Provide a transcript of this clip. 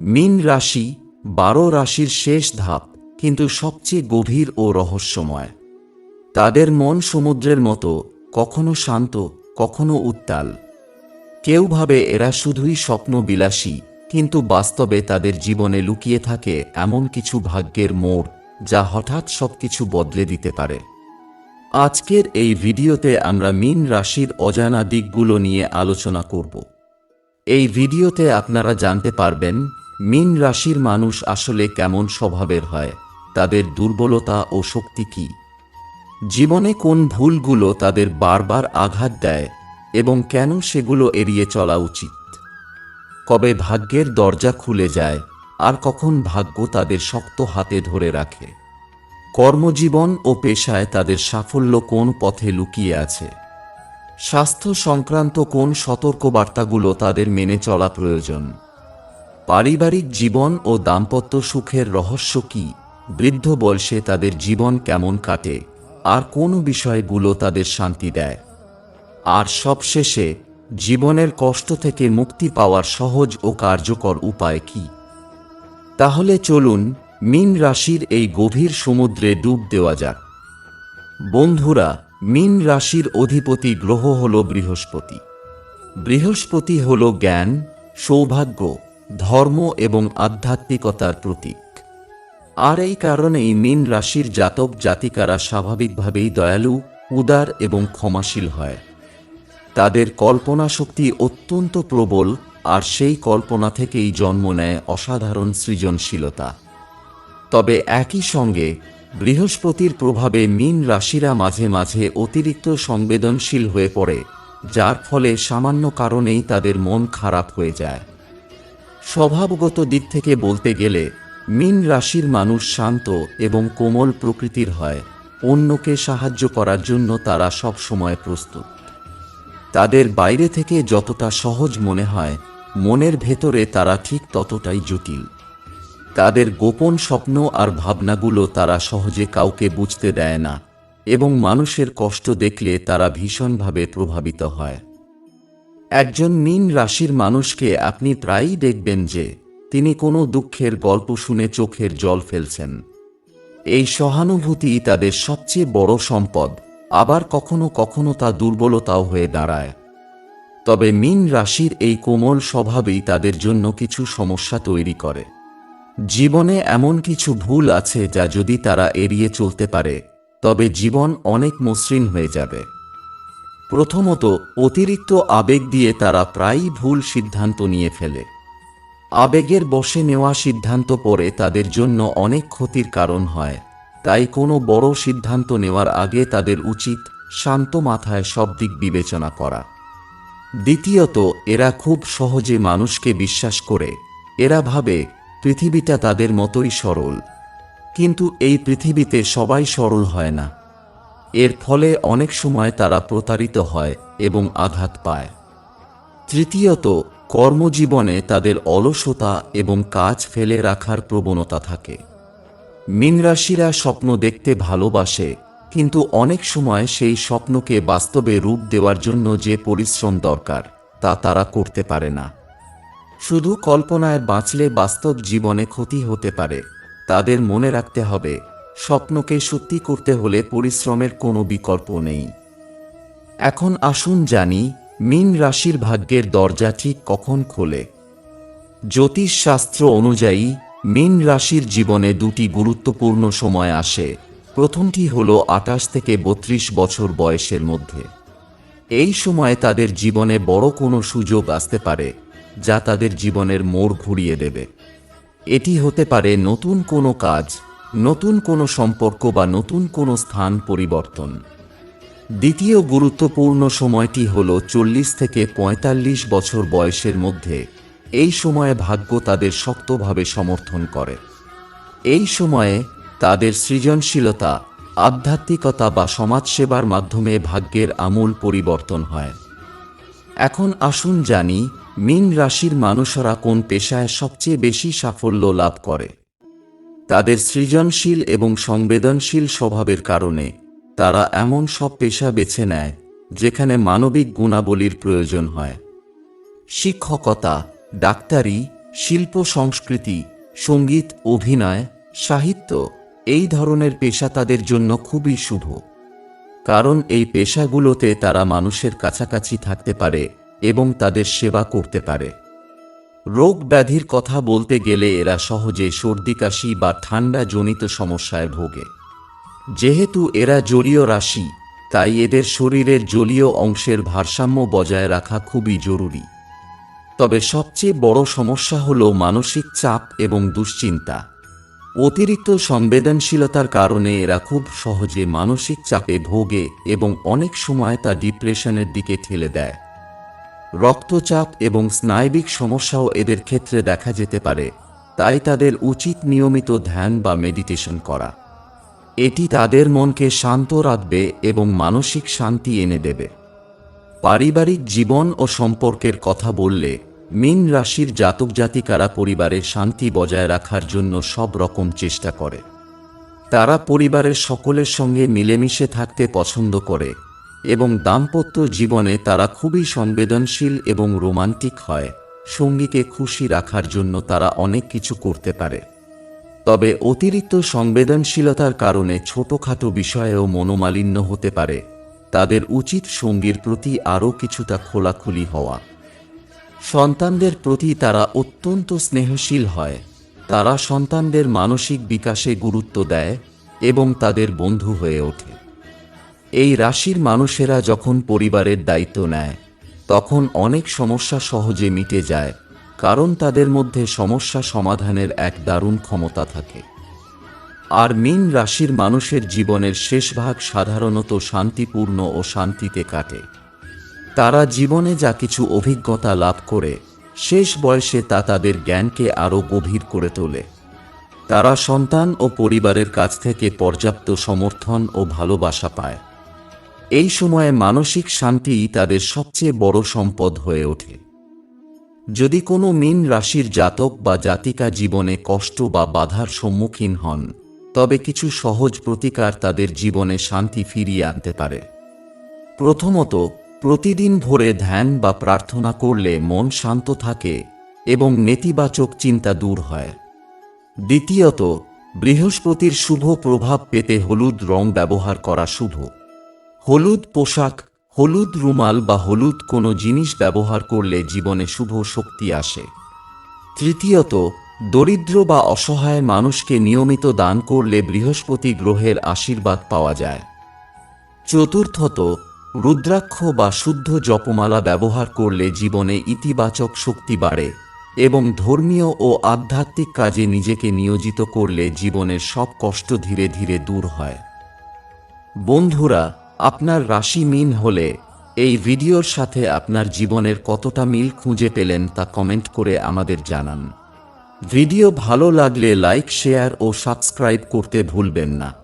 মিন রাশি বারো রাশির শেষ ধাপ, কিন্তু সবচেয়ে গভীর ও রহস্যময়। তাদের মন সমুদ্রের মতো, কখনো শান্ত, কখনো উত্তাল। কেউ ভাবে এরা শুধুই স্বপ্ন বিলাসী কিন্তু বাস্তবে তাদের জীবনে লুকিয়ে থাকে এমন কিছু ভাগ্যের মোড়, যা হঠাৎ সবকিছু বদলে দিতে পারে। আজকের এই ভিডিওতে আমরা মিন রাশির অজানা দিকগুলো নিয়ে আলোচনা করব। এই ভিডিওতে আপনারা জানতে পারবেন মিন রাশির মানুষ আসলে কেমন স্বভাবের হয়? তাদের দুর্বলতা ও শক্তি কী? জীবনে কোন ভুলগুলো তাদের বারবার আঘাত দেয় এবং কেন সেগুলো এড়িয়ে চলা উচিত? কবে ভাগ্যের দরজা খুলে যায় আর কখন ভাগ্য তাদের শক্ত হাতে ধরে রাখে? কর্মজীবন ও পেশায় তাদের সাফল্য কোন পথে লুকিয়ে আছে? স্বাস্থ্য সংক্রান্ত কোন সতর্কবার্তাগুলো তাদের মেনে চলা প্রয়োজন? পারিবারিক জীবন ও দাম্পত্য সুখের রহস্য কি? বৃদ্ধ বয়সে তাদের জীবন কেমন কাটে? আর কোন বিষয়গুলো তাদের শান্তি দেয়? আর সবশেষে, জীবনের কষ্ট থেকে মুক্তি পাওয়ার সহজ ও কার্যকর উপায় কি? তাহলে চলুন মিন রাশির এই গভীর সমুদ্রে ডুব দেওয়া যাক। বন্ধুরা, মিন রাশির অধিপতি গ্রহ হল বৃহস্পতি। বৃহস্পতি হল জ্ঞান, সৌভাগ্য ধর্ম এবং আধ্যাত্মিকতার প্রতীক। আর এই কারণেই মিন রাশির জাতক জাতিকারা স্বাভাবিকভাবেই দয়ালু, উদার এবং ক্ষমাশীল হয়। তাদের কল্পনা শক্তি অত্যন্ত প্রবল আর সেই কল্পনা থেকেই জন্ম নেয় অসাধারণ সৃজনশীলতা। তবে একই সঙ্গে বৃহস্পতির প্রভাবে মিন রাশিরা মাঝে মাঝে অতিরিক্ত সংবেদনশীল হয়ে পড়ে, যার ফলে সামান্য কারণেই তাদের মন খারাপ হয়ে যায়। স্বভাবগত দিক থেকে বলতে গেলে, মিন রাশির মানুষ শান্ত এবং কোমল প্রকৃতির হয়, অন্যকে সাহায্য করার জন্য তারা সব সময় প্রস্তুত। তাদের বাইরে থেকে যতটা সহজ মনে হয়, মনের ভেতরে তারা ঠিক ততটাই জটিল। তাদের গোপন স্বপ্ন আর ভাবনাগুলো তারা সহজে কাউকে বুঝতে দেয় না, এবং মানুষের কষ্ট দেখলে তারা ভীষণভাবে প্রভাবিত হয়। একজন মিন রাশির মানুষকে আপনি প্রায়ই দেখবেন যে তিনি কোনো দুঃখের গল্প শুনে চোখের জল ফেলছেন। এই সহানুভূতি তাদের সবচেয়ে বড় সম্পদ, আবার কখনো কখনো তা দুর্বলতাও হয়ে দাঁড়ায়। তবে মিন রাশির এই কোমল স্বভাবই তাদের জন্য কিছু সমস্যা তৈরি করে। জীবনে এমন কিছু ভুল আছে যা যদি তারা এড়িয়ে চলতে পারে, তবে জীবন অনেক মসৃণ হয়ে যাবে। প্রথমত অতিরিক্ত আবেগ দিয়ে তারা প্রায়ই ভুল সিদ্ধান্ত নিয়ে ফেলে। আবেগের বশে নেওয়া সিদ্ধান্ত পরে তাদের জন্য অনেক ক্ষতির কারণ হয়। তাই কোনো বড় সিদ্ধান্ত নেওয়ার আগে তাদের উচিত শান্ত মাথায় সব দিক বিবেচনা করা। দ্বিতীয়ত, এরা খুব সহজে মানুষকে বিশ্বাস করে। এরা ভাবে, পৃথিবীটা তাদের মতোই সরল। কিন্তু এই পৃথিবীতে সবাই সরল হয় না। এর ফলে অনেক সময় তারা প্রতারিত হয় এবং আঘাত পায়। তৃতীয়ত, কর্মজীবনে তাদের অলসতা এবং কাজ ফেলে রাখার প্রবণতা থাকে। মিনরাশিরা স্বপ্ন দেখতে ভালোবাসে, কিন্তু অনেক সময় সেই স্বপ্নকে বাস্তবে রূপ দেওয়ার জন্য যে পরিশ্রম দরকার, তা তারা করতে পারে না। শুধু কল্পনায় বাঁচলে বাস্তব জীবনে ক্ষতি হতে পারে, তাদের মনে রাখতে হবে স্বপ্নকে সত্যি করতে হলে পরিশ্রমের কোনো বিকল্প নেই। এখন আসুন জানি, মিন রাশির ভাগ্যের দরজা ঠিক কখন খোলে। জ্যোতিষশাস্ত্র অনুযায়ী, মিন রাশির জীবনে দুটি গুরুত্বপূর্ণ সময় আসে। প্রথমটি হল আটাশ থেকে বত্রিশ বছর বয়সের মধ্যে। এই সময়ে তাদের জীবনে বড় কোনো সুযোগ আসতে পারে, যা তাদের জীবনের মোড় ঘুরিয়ে দেবে। এটি হতে পারে নতুন কোনো কাজ নতুন কোনো সম্পর্ক বা নতুন কোনো স্থান পরিবর্তন। দ্বিতীয় গুরুত্বপূর্ণ সময়টি হল চল্লিশ থেকে পঁয়তাল্লিশ বছর বয়সের মধ্যে। এই সময়ে ভাগ্য তাদের শক্তভাবে সমর্থন করে। এই সময়ে তাদের সৃজনশীলতা, আধ্যাত্মিকতা বা সমাজসেবার মাধ্যমে ভাগ্যের আমূল পরিবর্তন হয়। এখন আসুন জানি, মিন রাশির মানুষরা কোন পেশায় সবচেয়ে বেশি সাফল্য লাভ করে। তাদের সৃজনশীল এবং সংবেদনশীল স্বভাবের কারণে তারা এমন সব পেশা বেছে নেয়, যেখানে মানবিক গুণাবলীর প্রয়োজন হয়। শিক্ষকতা, ডাক্তারি, শিল্প সংস্কৃতি, সংগীত, অভিনয়, সাহিত্য এই ধরনের পেশা তাদের জন্য খুবই শুভ। কারণ এই পেশাগুলোতে তারা মানুষের কাছাকাছি থাকতে পারে এবং তাদের সেবা করতে পারে। রোগ ব্যাধির কথা বলতে গেলে এরা সহজে সর্দি, কাশি বা ঠান্ডা জনিত সমস্যায় ভোগে। যেহেতু এরা জলীয় রাশি, তাই এদের শরীরের জলীয় অংশের ভারসাম্য বজায় রাখা খুবই জরুরি। তবে সবচেয়ে বড় সমস্যা হল মানসিক চাপ এবং দুশ্চিন্তা। অতিরিক্ত সংবেদনশীলতার কারণে এরা খুব সহজে মানসিক চাপে ভোগে এবং অনেক সময় তা ডিপ্রেশনের দিকে ঠেলে দেয়। রক্তচাপ এবং স্নায়বিক সমস্যাও এদের ক্ষেত্রে দেখা যেতে পারে, তাই তাদের উচিত নিয়মিত ধ্যান বা মেডিটেশন করা। এটি তাদের মনকে শান্ত রাখবে এবং মানসিক শান্তি এনে দেবে। পারিবারিক জীবন ও সম্পর্কের কথা বললে, মীন রাশির জাতক জাতিকারা পরিবারের শান্তি বজায় রাখার জন্য সব রকম চেষ্টা করে। তারা পরিবারের সকলের সঙ্গে মিলেমিশে থাকতে পছন্দ করে। এবং দাম্পত্য জীবনে তারা খুবই সংবেদনশীল এবং রোমান্টিক হয়, সঙ্গীকে খুশি রাখার জন্য তারা অনেক কিছু করতে পারে। তবে অতিরিক্ত সংবেদনশীলতার কারণে ছোটখাটো বিষয়েও মনোমালিন্য হতে পারে, তাদের উচিত সঙ্গীর প্রতি আরও কিছুটা খোলাখুলি হওয়া। সন্তানদের প্রতি তারা অত্যন্ত স্নেহশীল হয়, তারা সন্তানদের মানসিক বিকাশে গুরুত্ব দেয় এবং তাদের বন্ধু হয়ে ওঠে। এই রাশির মানুষেরা যখন পরিবারের দায়িত্ব নেয়, তখন অনেক সমস্যা সহজে মিটে যায়, কারণ তাদের মধ্যে সমস্যা সমাধানের এক দারুণ ক্ষমতা থাকে। আর মীন রাশির মানুষের জীবনের শেষ ভাগ সাধারণত শান্তিপূর্ণ ও শান্তিতে কাটে। তারা জীবনে যা কিছু অভিজ্ঞতা লাভ করে, শেষ বয়সে তা তাদের জ্ঞানকে আরও গভীর করে তোলে। তারা সন্তান ও পরিবারের কাছ থেকে পর্যাপ্ত সমর্থন ও ভালোবাসা পায়। এই সময়ে মানসিক শান্তিই তাদের সবচেয়ে বড় সম্পদ হয়ে ওঠে। যদি কোনো মীন রাশির জাতক বা জাতিকা জীবনে কষ্ট বা বাধার সম্মুখীন হন, তবে কিছু সহজ প্রতিকার তাদের জীবনে শান্তি ফিরিয়ে আনতে পারে। প্রথমত, প্রতিদিন ভোরে ধ্যান বা প্রার্থনা করলে মন শান্ত থাকে এবং নেতিবাচক চিন্তা দূর হয়। দ্বিতীয়ত, বৃহস্পতির শুভ প্রভাব পেতে হলুদ রং ব্যবহার করা শুভ। হলুদ পোশাক, হলুদ রুমাল বা হলুদ কোনো জিনিস ব্যবহার করলে জীবনে শুভ শক্তি আসে। তৃতীয়ত, দরিদ্র বা অসহায় মানুষকে নিয়মিত দান করলে বৃহস্পতি গ্রহের আশীর্বাদ পাওয়া যায়। চতুর্থত, রুদ্রাক্ষ বা শুদ্ধ জপমালা ব্যবহার করলে জীবনে ইতিবাচক শক্তি বাড়ে এবং ধর্মীয় ও আধ্যাত্মিক কাজে নিজেকে নিয়োজিত করলে জীবনের সব কষ্ট ধীরে ধীরে দূর হয়। বন্ধুরা আপনার রাশি মিন হলে এই ভিডিওর সাথে আপনার জীবনের কতটা মিল খুঁজে পেলেন তা কমেন্ট করে আমাদের জানান। ভিডিও ভালো লাগলে লাইক, শেয়ার ও সাবস্ক্রাইব করতে ভুলবেন না।